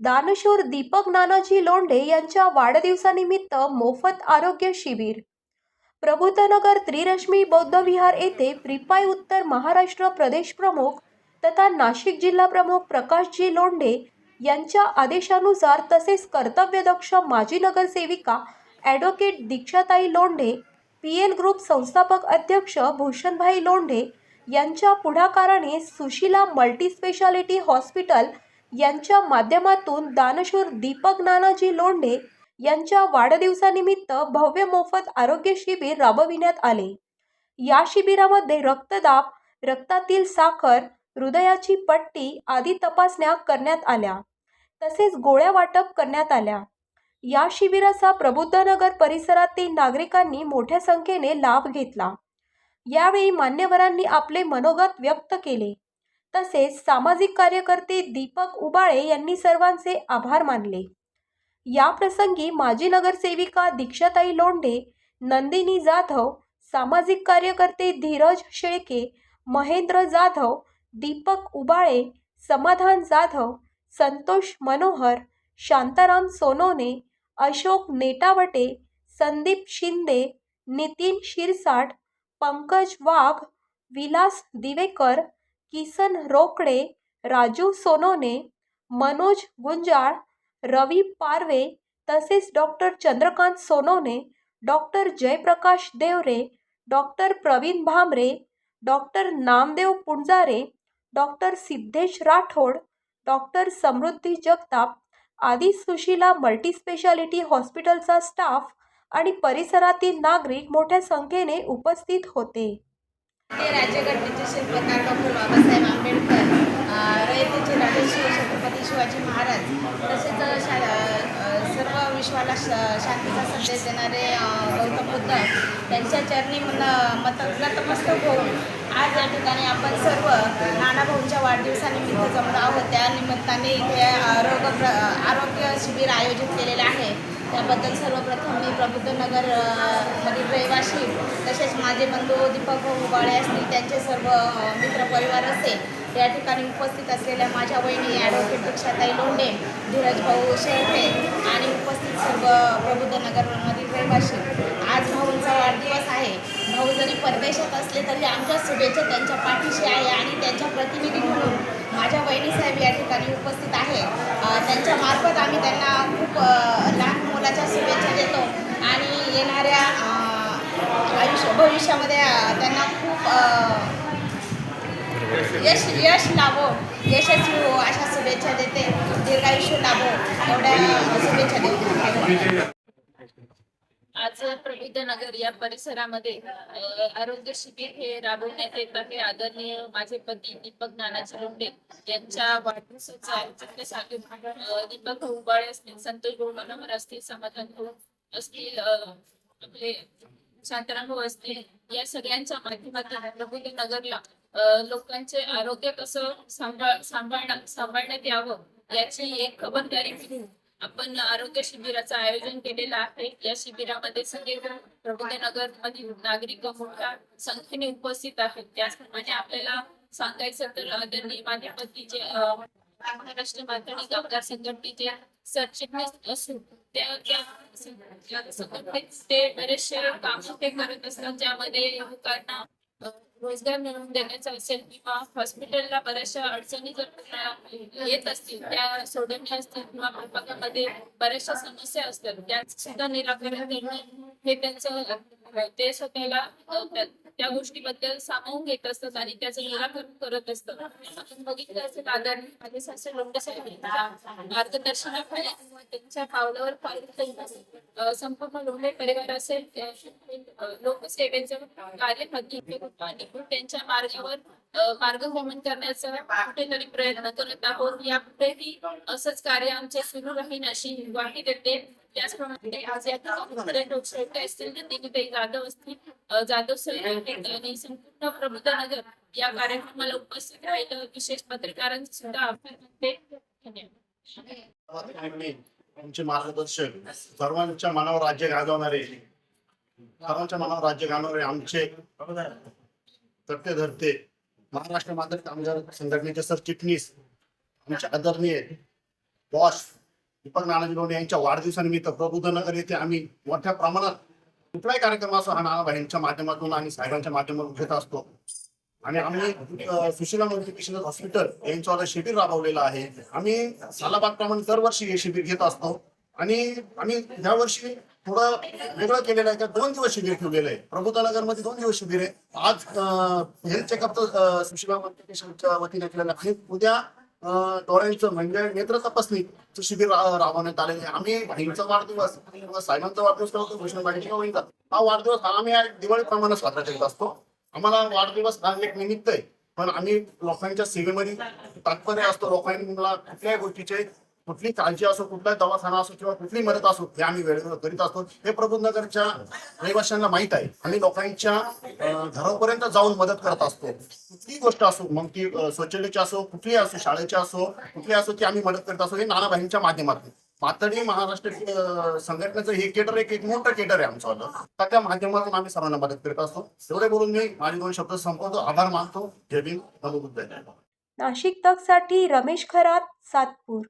दानशूर दीपक नानाजी लोंढे यांच्या वाढदिवसानिमित्त मोफत आरोग्य शिबिर. प्रबुद्धनगर त्रिरश्मी बौद्ध विहार येथे प्रिपाय उत्तर महाराष्ट्र प्रदेश प्रमुख तथा नाशिक जिल्हा प्रमुख प्रकाशजी लोंढे यांच्या आदेशानुसार तसेच कर्तव्यदक्ष माजी नगरसेविका advocate Dikshatai Londhe P L group संस्थापक अध्यक्ष भूषणभाई लोंढे यांच्या पुढाकाराने सुशिला मल्टीस्पेशालिटी हॉस्पिटल यांच्या माध्यमातून दानशूर दीपक नानाजी लोंढे यांच्या वाढदिवसानिमित्त भव्य मोफत आरोग्य शिबिर राबविण्यात आले. या शिबिरामध्ये रक्तदाब रक्तातील साखर हृदयाची पट्टी आदी तपासण्या करण्यात आल्या तसेच गोळ्या वाटप करण्यात आल्या. या शिबिराचा प्रबुद्धनगर परिसरातील नागरिकांनी मोठ्या संख्येने लाभ घेतला. यावेळी मान्यवरांनी आपले मनोगत व्यक्त केले. तसेच सामाजिक कार्यकर्ते दीपक उबाळे यांनी सर्वांचे आभार मानले. या प्रसंगी माजी नगरसेविका दीक्षाताई लोंढे नंदिनी जाधव सामाजिक कार्यकर्ते धीरज शेळके महेंद्र जाधव दीपक उबाळे समाधान जाधव संतोष मनोहर शांताराम सोनोने अशोक नेटावटे संदीप शिंदे नितीन शिरसाट पंकज वाघ विलास दिवेकर किसन रोकडे राजू सोनोने मनोज गुंजाळ रवी पारवे तसेच doctor Chandrakant Sonone doctor Jayprakash Deore doctor Pravin Bhamre doctor Namdev Punjare doctor Siddhesh Rathod doctor Samruddhi Jagtap आदी सुशिला मल्टीस्पेशालिटी हॉस्पिटलचा स्टाफ आणि परिसरातील नागरिक मोठ्या संख्येने उपस्थित होते. राज्यघटनेचे शिल्पकार डॉक्टर बाबासाहेब आंबेडकर रयतेचे राजे शिव छत्रपती शिवाजी महाराज तसेच शा सर्व विश्वाला श शांतीचा संदेश देणारे गौतम बुद्ध त्यांच्या चरणी मन मत नतमस्तक होऊन आज या ठिकाणी आपण सर्व नानाभाऊंच्या वाढदिवसानिमित्त जमलो आहोत. त्या निमित्ताने इथे आरोग्य आरोग्य शिबिर आयोजित केलेलं आहे. त्याबद्दल सर्वप्रथम मी प्रबुद्धनगर अ, मधील रहिवासी तसेच माझे बंधू दीपक भाऊ उबाळे असतील त्यांचे सर्व मित्रपरिवार असेल या ठिकाणी उपस्थित असलेल्या माझ्या वहिनी ॲडव्होकेट दीक्षाताई लोंढे धीरज भाऊ शेळके आणि उपस्थित सर्व प्रबुद्धनगरमधील रहिवासी. आज भाऊंचा वाढदिवस आहे. भाऊ जरी परदेशात असले तरी आमच्या शुभेच्छा त्यांच्या पाठीशी आहे आणि त्यांच्या प्रतिनिधी म्हणून माझ्या वहिनीसाहेब या ठिकाणी उपस्थित आहे. त्यांच्या मार्फत आम्ही त्यांना खूप लहान मुलाच्या शुभेच्छा देतो. आणि येणाऱ्या आयुष्य भविष्यामध्ये त्यांना खूप यश यश लाभो यशस्वी हो अशा शुभेच्छा देते. दीर्घायुष्य लाभो एवढ्या शुभेच्छा देते आज प्रबुद्ध नगर या परिसरामध्ये आरोग्य शिबिर हे राबवण्यात येत आहे. आदरणीय माझे पती दीपक नानाजी लोंढे यांच्या वाढदिवसाचं औचित्य साधून दीपक भाऊ उबाळे असतील संतोष भाऊ मनोहर असतील समाधान भाऊ असतील आपले शांताराम भाऊ असतील या सगळ्यांच्या माध्यमातून प्रबुद्ध नगरला लोकांचे आरोग्य कसं सांभाळ सांभाळण्यात यावं याची एक खबरदारी घेऊन आपण आरोग्य शिबिराचं आयोजन केलेलं आहे. या शिबिरामध्ये सगळे प्रबोधनगर मधील नागरिक मोठ्या संख्येने उपस्थित आहेत. त्याचप्रमाणे आपल्याला सांगायचं तर आदरणीय माझ्या पतीचे महाराष्ट्र माध्यमिक कामगार संघटनेचे सरचिटणीस असून त्या संघटनेत ते बरेचसे काम ते करत असतात. ज्यामध्ये युवकांना रोजगार मिळवून देण्याचा असेल किंवा हॉस्पिटलला बऱ्याचशा अडचणी जर येत असतील त्या सोडवण्या असतील किंवा विभागामध्ये बऱ्याचशा समस्या असतात त्या सुद्धा निराकरण करणं हे त्यांचं ते स्वतःला त्या- गोष्टीबद्दल सामावून घेत असतात आणि त्याचं निराकरण करत असतात. आपण बघितलं असेल आदरणीय माझे सासरे लोंढे साहेब मार्गदर्शनाखाली किंवा त्यांच्या पावलावर संपूर्ण लोंढे परिवार असेल लोकसेवेचं कार्य हाती आणि त्यांच्या मार्गावर मार्ग मार्गक्रमण करण्याचा कुठेतरी प्रयत्न करत आहोत. यापुढेही असंच कार्य आमचे सुरू राहील अशी ग्वाही देते. त्याचप्रमाणे म्हणजे आज या असतील तर दिनीताई जाधव असतील जाधव सर आणि संपूर्ण प्रबोधनगर या कार्यक्रमाला उपस्थित राहिलं. विशेष पत्रकारांचे सुद्धा आभार मानते. आमचे मार्गदर्शक सर्वांच्या मनावर राज्य गाजवणारे सर्वांच्या मनावर राज्य गाजवणारे आमचे धरते धरते महाराष्ट्र मात्र कामगार संघटनेचे सरचिटणीस आमचे आदरणीय बॉस दीपक नानाजी लोंढे यांच्या वाढदिवसानिमित्त प्रबुद्धनगर येथे आम्ही मोठ्या प्रमाणात कुठलाही कार्यक्रम असो हा नानाभाईंच्या माध्यमातून आणि साहेबांच्या माध्यमातून घेत असतो. आणि आम्ही सुशिला सुशीला मल्टिपेशल हॉस्पिटल यांच्यावर शिबिर राबवलेलं आहे. आम्ही सालाबागप्रमाणे दरवर्षी हे शिबिर घेत असतो. आणि आम्ही ह्या वर्षी थोडं वेगळं केलेलं आहे. का दोन दिवस शिबिर ठेवलेलं आहे. प्रभुतानगरमध्ये दोन दिवस शिबिर आहे. आज हेल्थ चेकअप सुशीला मल्टिपेशलच्या वतीने केलेलं आहे. उद्या डोळ्यांचं म्हणजे नेत्र तपासणीचं शिबिर राबवण्यात आलेलं आम्ही बहिणीचा वाढदिवस किंवा साहेबांचा वाढदिवस करतो भूषणबाईंचा होईचा हा वाढदिवस हा आम्ही दिवाळीप्रमाणे साजरा करत असतो. आम्हाला वाढदिवस हा एक निमित्त आहे. पण आम्ही लोकांच्या सेवेमध्ये तात्पर्य असतो. लोकांना कुठल्याही गोष्टीचे कुठली काळजी असो कुठला दवाखाना असो किंवा कुठली मदत असो हे आम्ही वेळेवर करीत असतो. हे प्रबोधनगरच्या रहिवाशांना माहीत आहे. आम्ही लोकांच्या घरापर्यंत जाऊन मदत करत असतो. कुठलीही गोष्ट असो मग ती अं, शौचालयाची असो कुठली असो शाळेची असो कुठली असो ती आम्ही मदत करत असतो हे नानाबाईंच्या माध्यमातून. पातळी महाराष्ट्र संघटनेचं हे केटर एक एक मोठं केटर आहे आमचं तर त्या माध्यमातून आम्ही सर्वांना मदत करत असतो. एवढे बोलून मी माझे दोन शब्द संपवतो. आभार मानतो. जय भीम. नमोबुद्ध नाशिक तकसाठी रमेश खरात सातपूर.